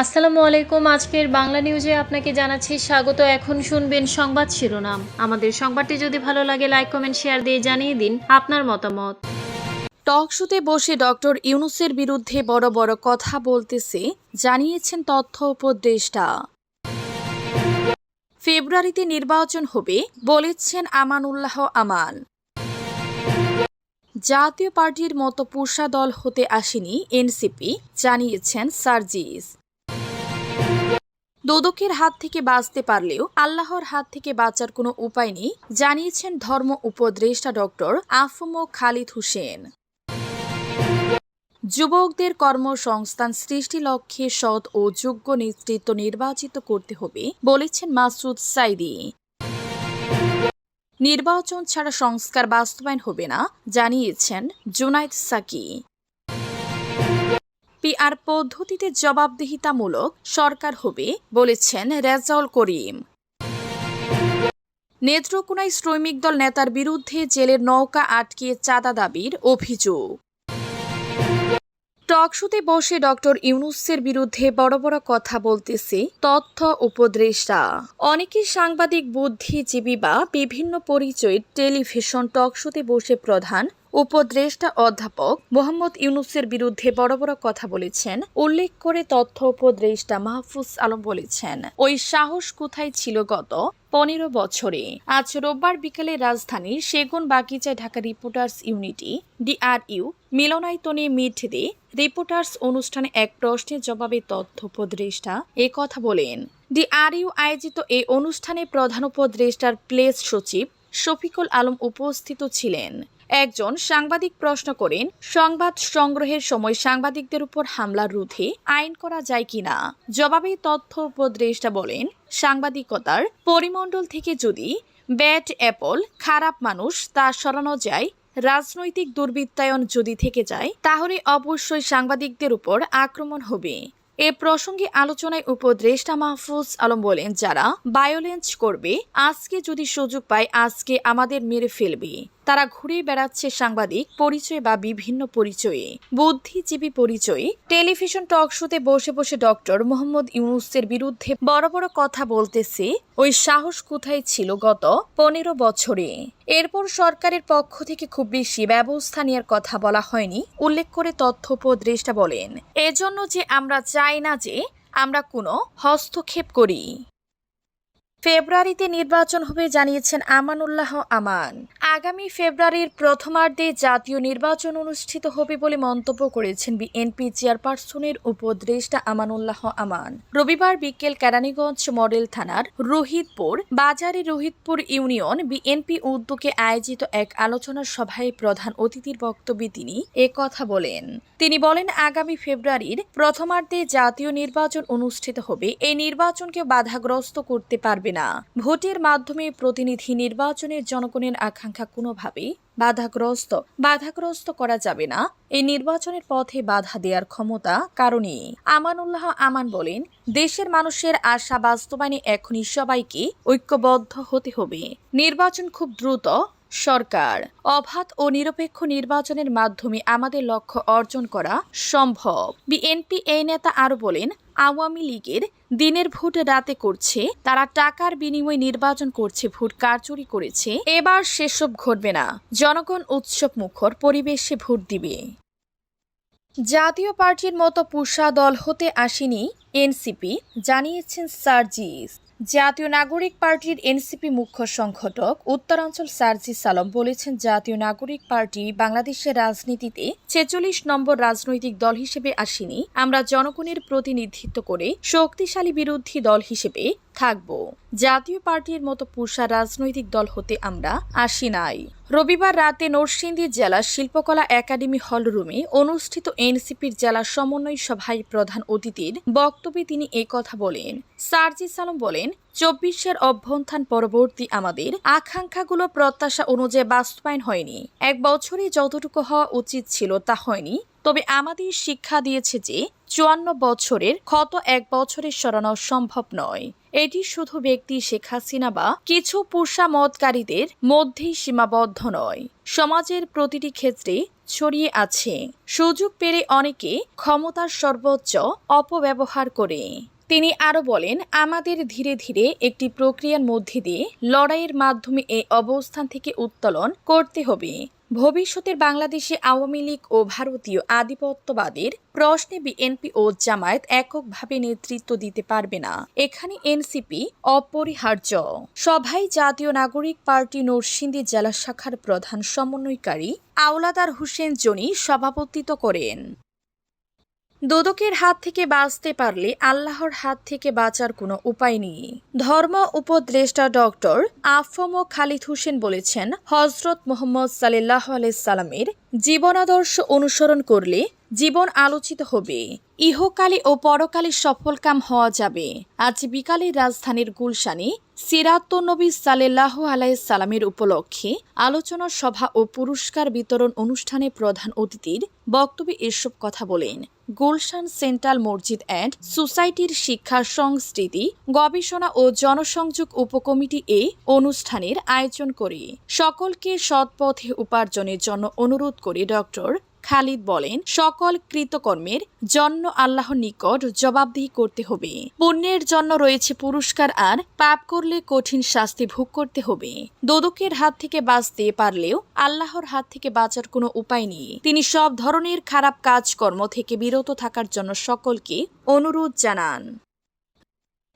আসসালামু আলাইকুম। আজকের বাংলা নিউজে আপনাকে জানাচ্ছি স্বাগত। এখন শুনবেন সংবাদ শিরোনাম। আমাদের সংবাদটি যদি ভালো লাগে লাইক কমেন্ট শেয়ার দিয়ে জানিয়ে দিন আপনার মতামত। টক শোতে বসে ডক্টর ইউনুসের বিরুদ্ধে বড় বড় কথা বলতেছে, জানিয়েছেন তথ্য উপদেষ্টা। ফেব্রুয়ারিতে নির্বাচন হবে, বলেছেন আমানুল্লাহ আমান জাতীয় পার্টির মতো পুষা দল হতে আসেনি এনসিপি, জানিয়েছেন সার্জিস। দোদকের হাত থেকে বাঁচতে পারলেও আল্লাহর হাত থেকে বাঁচার কোনো উপায় নেই, জানিয়েছেন ধর্ম উপদেষ্টা ডক্টর আফম খালিদ হুসেন। যুবকদের কর্মসংস্থান সৃষ্টি লক্ষ্যে সৎ ও যোগ্য নেতৃত্ব নির্বাচিত করতে হবে, বলেছেন মাসুদ সাইদি। নির্বাচন ছাড়া সংস্কার বাস্তবায়ন হবে না, জানিয়েছেন জুনাইদ সাকি। পিআর পদ্ধতিতে জবাবদিহিতামূলক সরকার হবে বলেছেন রেজাউল করিম। নেত্রকোনায় শ্রমিক দল নেতার বিরুদ্ধে জেলের নৌকা আটকে চাঁদা দাবির অভিযোগ। টকশোতে বসে ডক্টর ইউনুসের বিরুদ্ধে বড় বড় কথা বলতেছে তথ্য উপদেষ্টা। অনেকে সাংবাদিক, বুদ্ধিজীবী বা বিভিন্ন পরিচয়ের টেলিভিশন টকশোতে বসে প্রধান উপদেষ্টা অধ্যাপক মোহাম্মদ ইউনুসের বিরুদ্ধে বড় বড় কথা বলেছেন, উল্লেখ করে তথ্য উপদেষ্টা মাহফুজ আলম বলেছেন, ওই সাহস কোথায় ছিল গত পনেরো বছরে? আজ রোববার বিকেলে রাজধানীর সেগুন বাগিচায় ঢাকা রিপোর্টার্স ইউনিটি, ডিআরইউ, মিলনায়তনে মিট দে রিপোর্টার্স অনুষ্ঠানে এক প্রশ্নের জবাবে তথ্য উপদেষ্টা এ কথা বলেন। ডিআরইউ আয়োজিত এই অনুষ্ঠানে প্রধান উপদেষ্টার প্লেস সচিব শফিকুল আলম উপস্থিত ছিলেন। একজন সাংবাদিক প্রশ্ন করেন, সংবাদ সংগ্রহের সময় সাংবাদিকদের উপর হামলা রোধে আইন করা যায় কিনা? জবাবে তথ্য উপদেষ্টা বলেন, সাংবাদিকতার পরিমণ্ডল থেকে যদি ব্যাট, অ্যাপল, খারাপ মানুষ তা সরানো যায়, রাজনৈতিক দুর্বৃত্তায়ন যদি থেকে যায়, তাহলে অবশ্যই সাংবাদিকদের উপর আক্রমণ হবে। এ প্রসঙ্গে আলোচনায় উপদেষ্টা মাহফুজ আলম বলেন, যারা বায়োলেন্স করবে, আজকে যদি সুযোগ পায়, আজকে আমাদের মেরে ফেলবে। তারা ঘুরে বেড়াচ্ছে সাংবাদিক পরিচয় বা বিভিন্ন পরিচয়ে বুদ্ধিজীবী পরিচয়ে টেলিভিশন টক শোতে বসে বসে ডক্টর মোহাম্মদ ইউনুসের বিরুদ্ধে বড় বড় কথা বলতেছে, ওই সাহস কোথায় ছিল গত পনেরো বছরে? এরপর সরকারের পক্ষ থেকে খুব বেশি ব্যবস্থা নেওয়ার কথা বলা হয়নি, উল্লেখ করে তথ্য উপদেষ্টা বলেন। এজন্য যে আমরা চাই না যে আমরা কোনো হস্তক্ষেপ করি। ফেব্রুয়ারিতে নির্বাচন হবে জানিয়েছেন আমানুল্লাহ আমান। আগামী ফেব্রুয়ারির প্রথমার্ধে জাতীয় নির্বাচন অনুষ্ঠিত হবে বলে মন্তব্য করেছেন বিএনপি চেয়ারপারসনের উপদেষ্টা আমানুল্লাহ আমান। রবিবার বিকেল কেরানীগঞ্জ মডেল থানার রোহিতপুর, বাজারে রোহিতপুর ইউনিয়ন বিএনপি উদ্যোগে আয়োজিত এক আলোচনা সভায় প্রধান অতিথির বক্তব্যে তিনি কথা বলেন। তিনি বলেন, আগামী ফেব্রুয়ারির প্রথমার্ধে জাতীয় নির্বাচন অনুষ্ঠিত হবে। এই নির্বাচনকে বাধাগ্রস্ত করতে পারবে না। ভোটের মাধ্যমে প্রতিনিধি নির্বাচনের জনগণের আকাঙ্ক্ষা কোনোভাবেই বাধাগ্রস্ত। বাধাগ্রস্ত করা যাবে না। এই নির্বাচনের পথে বাধা দেওয়ার ক্ষমতা কারণেই আমানুল্লাহ আমান বলেন, দেশের মানুষের আশা বাস্তবায়নে এখনই সবাইকে ঐক্যবদ্ধ হতে হবে। নির্বাচন খুব দ্রুত সরকার। অবাধ ও নিরপেক্ষ নির্বাচনের মাধ্যমে আমাদের লক্ষ্য অর্জন করা সম্ভব। বিএনপি এই নেতা আরও বলেন, আওয়ামী লীগের দিনের ভোট রাতে করছে, তারা টাকার বিনিময়ে নির্বাচন করছে, ভোট কারচুরি করেছে, এবার সেসব ঘটবে না। জনগণ উৎসব মুখর পরিবেশে ভোট দিবে। জাতীয় পার্টির মতো পুষা দল হতে আসেনি এনসিপি, জানিয়েছেন সার্জিস। জাতীয় নাগরিক পার্টির এনসিপি মুখ্য সংগঠক উত্তরাঞ্চল সার্জি সালম বলেছেন, জাতীয় নাগরিক পার্টি বাংলাদেশের রাজনীতিতে ছেচল্লিশ নম্বর রাজনৈতিক দল হিসেবে আসেনি। আমরা জনগণের প্রতিনিধিত্ব করে শক্তিশালী বিরোধী দল হিসেবে থাকব। জাতীয় পার্টির মতো পুষা রাজনৈতিক দল হতে আমরা আসি নাই। রবিবার রাতে নরসিংদী জেলা শিল্পকলা একাডেমি হল রুমে অনুষ্ঠিত এনসিপির জেলা সমন্বয় সভায় প্রধান অতিথির বক্তব্যে তিনি কথা বলেন। সার্জিস আলম বলেন, চব্বিশের অভ্যন্থান পরবর্তী আমাদের আকাঙ্ক্ষাগুলো প্রত্যাশা অনুযায়ী বাস্তবায়ন হয়নি। এক বছরে যতটুকু হওয়া উচিত ছিল তা হয়নি। তবে আমাদের শিক্ষা দিয়েছে যে, চুয়ান্ন বছরের ক্ষত এক বছরের সরানো সম্ভব নয়। এটি শুধু ব্যক্তি শেখ হাসিনা বা কিছু পুষা মতকারীদের মধ্যেই সীমাবদ্ধ নয়। সমাজের প্রতিটি ক্ষেত্রে ছড়িয়ে আছে। সুযোগ পেরে অনেকে ক্ষমতার সর্বোচ্চ অপব্যবহার করে। তিনি আরও বলেন, আমাদের ধীরে ধীরে একটি প্রক্রিয়ার মধ্যে দিয়ে লড়াইয়ের মাধ্যমে এই অবস্থান থেকে উত্তোলন করতে হবে। ভবিষ্যতের বাংলাদেশে আওয়ামী লীগ ও ভারতীয় আধিপত্যবাদের প্রশ্নে বিএনপি ও জামায়াত এককভাবে নেতৃত্ব দিতে পারবে না। এখানে এনসিপি অপরিহার্য। সভায় জাতীয় নাগরিক পার্টি নরসিংদী জেলা শাখার প্রধান সমন্বয়কারী আওলাদার হোসেন জনি সভাপতিত্ব করেন। দোদকের হাত থেকে বাঁচতে পারলে আল্লাহর হাত থেকে বাঁচার কোনো উপায় নেই। ধর্ম উপদেষ্টা ডক্টর আফম খালিদ হোসেন বলেছেন হজরত মোহাম্মদ সাল্লাহ সাল্লামের জীবনাদর্শ অনুসরণ করলে জীবন আলোচিত হবে। ইহকালে ও পরকালে সফলকাম হওয়া যাবে। আজ বিকালে রাজধানীর গুলশানে সিরাতুন্নবী সালেল্লাহ আলাইসাল্লামের উপলক্ষে আলোচনা সভা ও পুরস্কার বিতরণ অনুষ্ঠানে প্রধান অতিথির বক্তব্যে এসব কথা বলেন গুলশান সেন্ট্রাল মসজিদ অ্যান্ড সোসাইটির শিক্ষা সংস্কৃতি, গবেষণা ও জনসংযোগ উপকমিটি এ অনুষ্ঠানের আয়োজন করে। সকলকে সৎপথে উপার্জনের জন্য অনুরোধ করে ডক্টর খালিদ বলেন, সকল কৃতকর্মের জন্য আল্লাহর নিকট জবাবদিহি করতে হবে। পুণ্যের জন্য রয়েছে পুরস্কার আর পাপ করলে কঠিন শাস্তি ভোগ করতে হবে। দোদকের হাত থেকে বাঁচতে পারলেও আল্লাহর হাত থেকে বাঁচার কোনো উপায় নেই। তিনি সব ধরনের খারাপ কাজকর্ম থেকে বিরত থাকার জন্য সকলকে অনুরোধ জানান।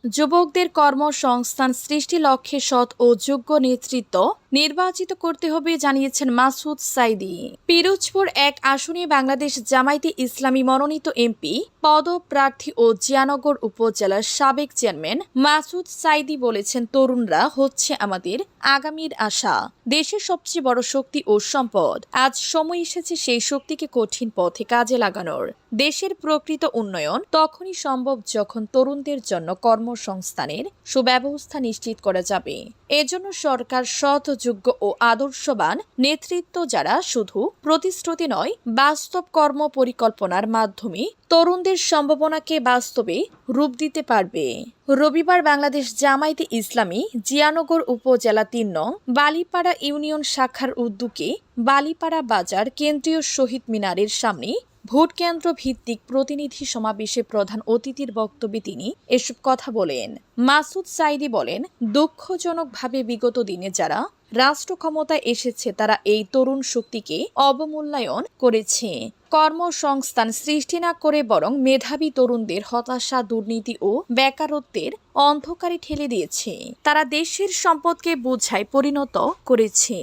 যুবকদের কর্মসংস্থান, সৃষ্টি লক্ষ্যে সৎ ও যোগ্য নেতৃত্ব নির্বাচিত করতে হবে, জানিয়েছেন মাসুদ সাইদি। পিরোজপুর এক আসনে বাংলাদেশ জামায়াতে ইসলামী মনোনীত এমপি, পদপ্রার্থী ও জিয়ানগর উপজেলার সাবেক চেয়ারম্যান মাসুদ সাইদি বলেছেন, তরুণরা হচ্ছে আমাদের আগামীর আশা। দেশের সবচেয়ে বড় শক্তি ও সম্পদ। আজ সময় এসেছে সেই শক্তিকে কঠিন পথে কাজে লাগানোর। দেশের প্রকৃত উন্নয়ন তখনই সম্ভব যখন তরুণদের জন্য কর্মসংস্থানের সুব্যবস্থা নিশ্চিত করা যাবে। এজন্য সরকার সৎ যোগ্য ও আদর্শবান নেতৃত্ব যারা শুধু প্রতিশ্রুতি নয়, বাস্তব কর্ম পরিকল্পনার মাধ্যমে তরুণদের সম্ভাবনাকে বাস্তবে রূপ দিতে পারবে। রবিবার বাংলাদেশ জামায়াতে ইসলামী জিয়ানগর উপজেলা তিন নং বালিপাড়া ইউনিয়ন শাখার উদ্যোগে বালিপাড়া বাজার কেন্দ্রীয় শহীদ মিনারের সামনে ভোট কেন্দ্র ভিত্তিক প্রতিনিধি সমাবেশে প্রধান অতিথির বক্তব্যে তিনি এসব কথা বলেন। মাসুদ সাইদি বলেন, দুঃখজনকভাবে বিগত দিনে যারা রাষ্ট্র ক্ষমতায় এসেছে, তারা এই তরুণ শক্তিকে অবমূল্যায়ন করেছে। কর্মসংস্থান সৃষ্টি না করে বরং মেধাবী তরুণদের হতাশা, দুর্নীতি ও বেকারত্বের অন্ধকারে ঠেলে দিয়েছে। তারা দেশের সম্পদকে বোঝায় পরিণত করেছে।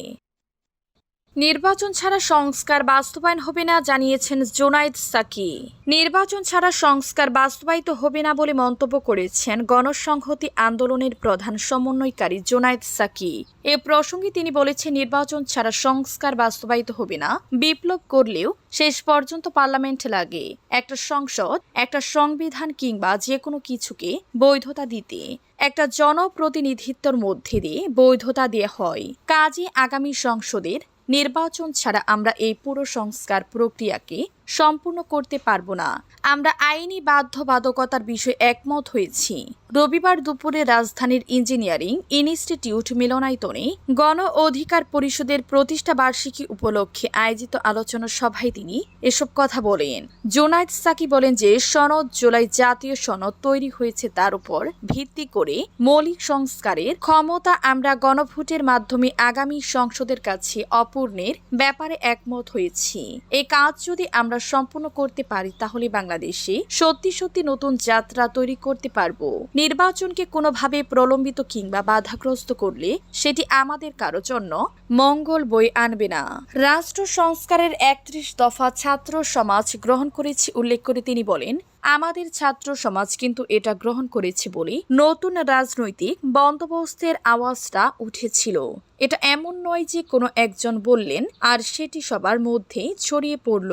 নির্বাচন ছাড়া সংস্কার বাস্তবায়ন হবে না জানিয়েছেন জোনায়েদ সাকি। নির্বাচন ছাড়া সংস্কার বাস্তবায়িত হবে না বলে মন্তব্য করেছেন গণসংহতি আন্দোলনের প্রধান সমন্বয়কারী জোনায়েদ সাকি। এ প্রসঙ্গে তিনি বলেছেন, নির্বাচন ছাড়া সংস্কার বাস্তবায়িত হবে না, বিপ্লব করলেও শেষ পর্যন্ত পার্লামেন্ট লাগে। একটা সংসদ, একটা সংবিধান কিংবা যে কোনো কিছুকে বৈধতা দিতে, একটা জনপ্রতিনিধিত্বর মধ্যে দিয়ে বৈধতা দেওয়া হয়। কাজে আগামী সংসদের নির্বাচন ছাড়া আমরা এই পুরো সংস্কার প্রক্রিয়াকে সম্পূর্ণ করতে পারব না। আমরা আইনি বাধ্যবাধকতার বিষয়ে একমত হয়েছি। রবিবার দুপুরে রাজধানীর ইঞ্জিনিয়ারিং ইনস্টিটিউট মিলনায়তনে গণ অধিকার পরিষদের প্রতিষ্ঠা বার্ষিকী উপলক্ষে আয়োজিত আলোচনা সভায় তিনি এসব কথা বলেন। জোনায়েদ সাকি বলেন যে, সনদ জুলাই জাতীয় সনদ তৈরি হয়েছে তার উপর ভিত্তি করে মৌলিক সংস্কারের ক্ষমতা আমরা গণভোটের মাধ্যমে আগামী সংসদের কাছে অপূর্ণের ব্যাপারে একমত হয়েছি। এই কাজ যদি আমরা সম্পূর্ণ করতে পারি, তাহলে বাংলাদেশে সত্যি সত্যি নতুন যাত্রা তৈরি করতে পারব। নির্বাচনকে কোনোভাবে প্রলম্বিত কিংবা বাধাগ্রস্ত করলে সেটি আমাদের কারও জন্য মঙ্গল বই আনবে না। রাষ্ট্র সংস্কারের একত্রিশ দফা ছাত্র সমাজ গ্রহণ করেছে, উল্লেখ করে তিনি বলেন আমাদের ছাত্র সমাজ কিন্তু এটা গ্রহণ করেছে বলেই নতুন রাজনৈতিক বন্দোবস্তের আওয়াজটা উঠেছিল। এটা এমন নয় যে কোনো একজন বললেন আর সেটি সবার মধ্যেই ছড়িয়ে পড়ল।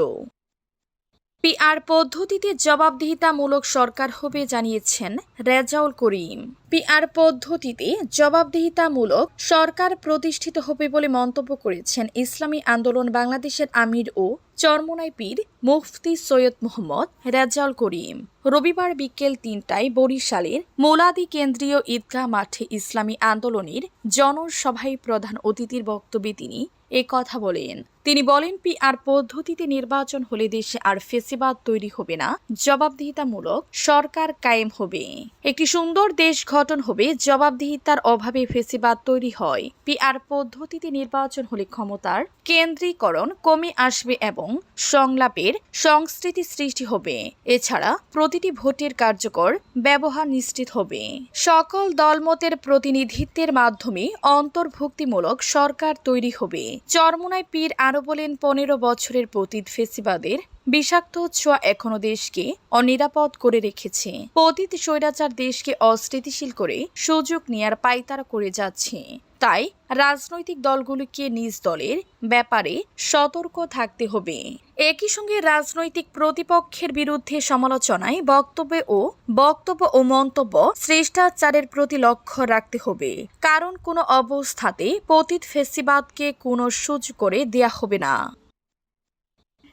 পিআর পদ্ধতিতে জবাবদিহিতামূলক সরকার হবে জানিয়েছেন রেজাউল করিম। পিআর পদ্ধতিতে জবাবদিহিতামূলক সরকার প্রতিষ্ঠিত হবে বলে মন্তব্য করেছেন ইসলামী আন্দোলন বাংলাদেশের আমির ও চরমোনাই পীর মুফতি সৈয়দ মোহাম্মদ রেজাউল করিম। রবিবার বিকেল তিনটায় বরিশালের মোলাদি কেন্দ্রীয় ঈদগাহ মাঠে ইসলামী আন্দোলনের জনসভায় প্রধান অতিথির বক্তব্যে তিনি কথা বলেন। তিনি বলেন, পিআর পদ্ধতিতে নির্বাচন হলে দেশে আর ফেসিবাদ তৈরি হবে না, জবাবদিহিতামূলক সরকার কায়েম হবে। একটি সুন্দর দেশ গঠন হবে, জবাবদিহিতার অভাবে ফেসিবাদ তৈরি হয়। পিআর পদ্ধতিতে নির্বাচন হলে ক্ষমতার কেন্দ্রীকরণ কমে আসবে এবং সংলাপের সংস্কৃতি সৃষ্টি হবে। এছাড়া প্রতিটি ভোটের কার্যকর ব্যবহার নিশ্চিত হবে। সকল দলমতের প্রতিনিধিত্বের মাধ্যমে অন্তর্ভুক্তিমূলক সরকার তৈরি হবে। চরমোনাই পীর আরও বলেন, পনেরো বছরের পতীত ফেসিবাদের বিষাক্ত ছোঁয়া এখনও দেশকে অনিরাপদ করে রেখেছে। পতীত স্বৈরাচার দেশকে অস্থিতিশীল করে সুযোগ নেয়ার পাইতারা করে যাচ্ছে। তাই রাজনৈতিক দলগুলিকে নিজ দলের ব্যাপারে সতর্ক থাকতে হবে। একই সঙ্গে রাজনৈতিক প্রতিপক্ষের বিরুদ্ধে সমালোচনায় বক্তব্যে ও বক্তব্য ও মন্তব্য শ্রেষ্টাচারের প্রতি লক্ষ্য রাখতে হবে। কারণ কোনো অবস্থাতে পতিত ফেসিবাদকে কোনো সুযোগ করে দেয়া হবে না।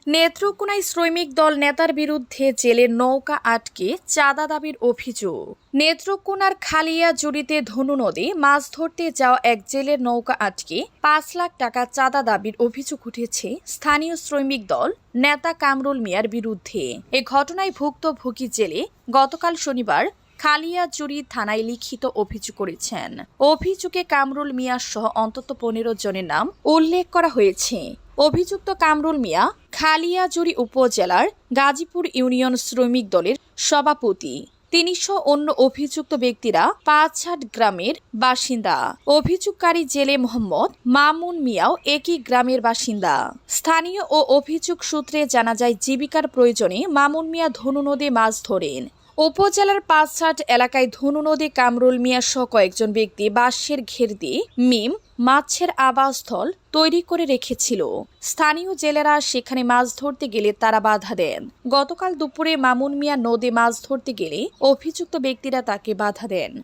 নেত্রকোনায় শ্রমিক দল নেতার বিরুদ্ধে জেলের নৌকা আটকে চাঁদা দাবির অভিযোগ। নেত্রকোনার খালিয়া জুড়িতে ধনু নদী মাছ ধরতে যাওয়া এক জেলের নৌকা আটকে পাঁচ লাখ টাকা চাঁদা দাবির অভিযোগ উঠেছে স্থানীয় শ্রমিক দল নেতা কামরুল মিয়ার বিরুদ্ধে। এ ঘটনায় ভুক্তভোগী জেলে গতকাল শনিবার খালিয়াজুড়ি থানায় লিখিত অভিযোগ করেছেন। অভিযোগে কামরুল মিয়া সহ অন্তত পনেরো জনের নাম উল্লেখ করা হয়েছে। অভিযুক্ত কামরুল মিয়া খালিয়াজুড়ি উপজেলার গাজীপুর ইউনিয়ন শ্রমিক দলের সভাপতি। তিনি সহ অন্য অভিযুক্ত ব্যক্তিরা পাঁচহাট গ্রামের বাসিন্দা। অভিযোগকারী জেলে মোহাম্মদ মামুন মিয়াও একই গ্রামের বাসিন্দা। স্থানীয় ও অভিযোগ সূত্রে জানা যায়, জীবিকার প্রয়োজনে মামুন মিয়া ধনু নদী মাছ ধরেন। উপজেলার পাঁচহাট এলাকায় ধনু নদী, কামরুল মিয়া সহ কয়েকজন ব্যক্তি বাঁশের ঘের দিয়ে মিম মাছের আবাসস্থল তৈরি করে রেখেছিল। স্থানীয় জেলেরা সেখানে মাছ ধরতে গেলে তারা বাধা দেন। গতকাল দুপুরে মামুন মিয়া নদী মাছ ধরতে গেলে অভিযুক্ত ব্যক্তিরা তাকে বাধা দেন।